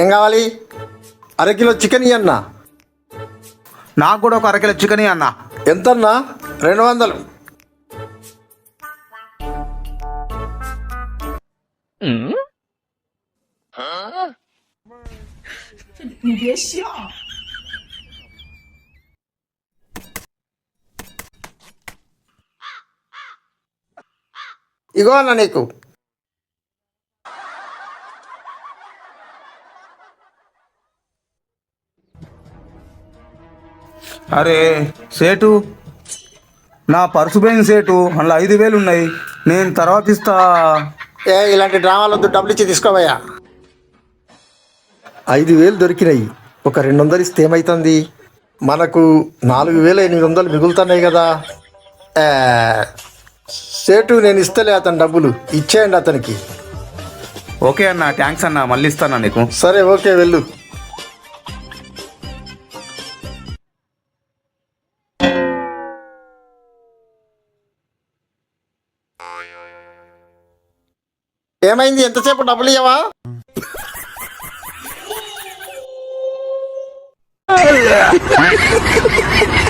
ఏం కావాలి? అరకిలో చికెన్ ఇయ్యన్నా నాకు కూడా ఒక అరకిలో చికెన్ అన్న. ఎంతన్నా? రెండు వందలు. ఇగో అన్న నీకు. అరే సేటు. నా పర్సు పోయింది సేటు. అందులో ఐదు వేలు ఉన్నాయి. నేను తర్వాత ఇస్తా. ఏ ఇలాంటి డ్రామాలు వద్దు. డబ్బులు ఇచ్చి తీసుకోవయ్యా. ఐదు వేలు దొరికినాయి. ఒక రెండు వందలు ఇస్తే ఏమవుతుంది మనకు నాలుగు వేల ఎనిమిది వందలు మిగులుతున్నాయి కదా. ఏ, సేటు నేను ఇస్తలే అతని డబ్బులు. ఇచ్చేయండి అతనికి. ఓకే అన్న థ్యాంక్స్ అన్న. మళ్ళీ ఇస్తాను నీకు? సరే ఓకే వెళ్ళు. ఏమైంది? ఎంతసేపు డబ్బులు ఇవ్వవా